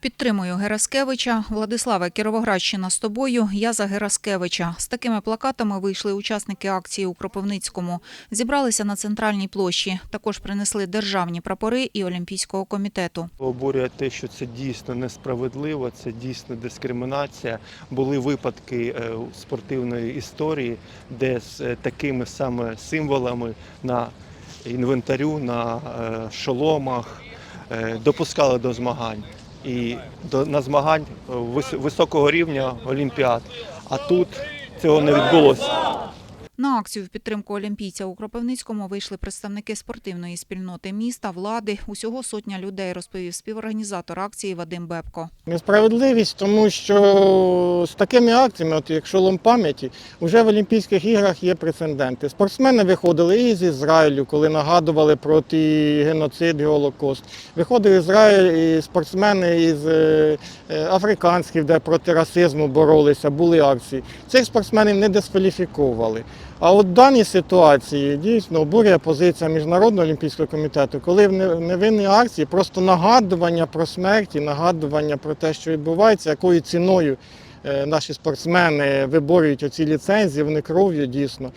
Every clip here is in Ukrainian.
Підтримую Гераскевича. Владиславе, Кіровоградщина з тобою. Я за Гераскевича. З такими плакатами вийшли учасники акції у Кропивницькому. Зібралися на центральній площі. Також принесли державні прапори і Олімпійського комітету. Обурює те, що це дійсно несправедливо, це дійсно дискримінація. Були випадки е, спортивної історії, де з е, такими саме символами на інвентарю, на е, шоломах допускали до змагань. І до, на змагань е, високого рівня Олімпіад. А тут цього не відбулося. На акцію в підтримку олімпійця у Кропивницькому вийшли представники спортивної спільноти міста, влади. Усього сотня людей, розповів співорганізатор акції Вадим Бебко. Несправедливість, тому що з такими акціями, от як шолом пам'яті, вже в Олімпійських іграх є прецеденти. Спортсмени виходили і з Ізраїлю, коли нагадували про ті геноцид Голокост. Виходили з Ізраїлю і спортсмени із е, е, африканських, де проти расизму боролися, були акції. Цих спортсменів не дискваліфіковували. А от в даній ситуації дійсно обурює позиція Міжнародного олімпійського комітету, коли в невинній акції просто нагадування про смерть, і нагадування про те, що відбувається, якою ціною наші спортсмени виборюють оці ліцензії, вони кров'ю дійсно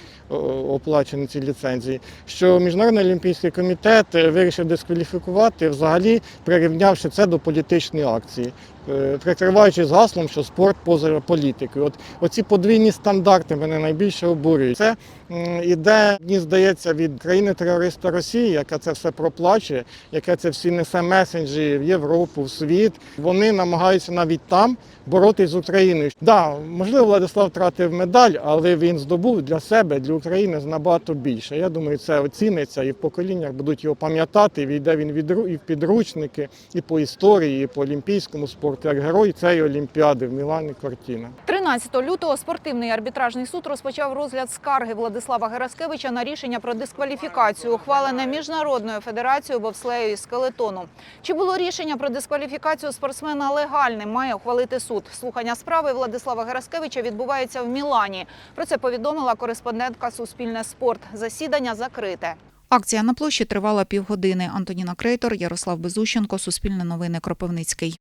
оплачені ці ліцензії. Що Міжнародний олімпійський комітет е, вирішив дискваліфікувати, взагалі прирівнявши це до політичної акції, е, прикриваючись гаслом, що спорт поза політикою. От оці подвійні стандарти мене найбільше обурюють. Це іде, мені здається, від країни-терориста Росії, яка це все проплачує, яка це всі несе месенджі в Європу, в світ. Вони намагаються навіть там боротись з Україною. Да, можливо, Владислав втратив медаль, але він здобув для себе, для України набагато більше. Я думаю, це оціниться і в поколіннях будуть його пам'ятати. Війде він і в підручники, і по історії, і по олімпійському спорту, як герой цієї олімпіади в Мілані Кортіна. 13 лютого спортивний арбітражний суд розпочав розгляд скарги Владислава Гераскевича на рішення про дискваліфікацію, ухвалене Міжнародною федерацією бобслею і скелетону. Чи було рішення про дискваліфікацію спортсмена легальним, має ухвалити суд. Слухання справи Владислава Гераскевича відбувається в Мілані. Про це повідомила кореспондентка Суспільне спорт. Засідання закрите. Акція на площі тривала півгодини. Антоніна Крейтор, Ярослав Безущенко, Суспільне новини Кропивницький.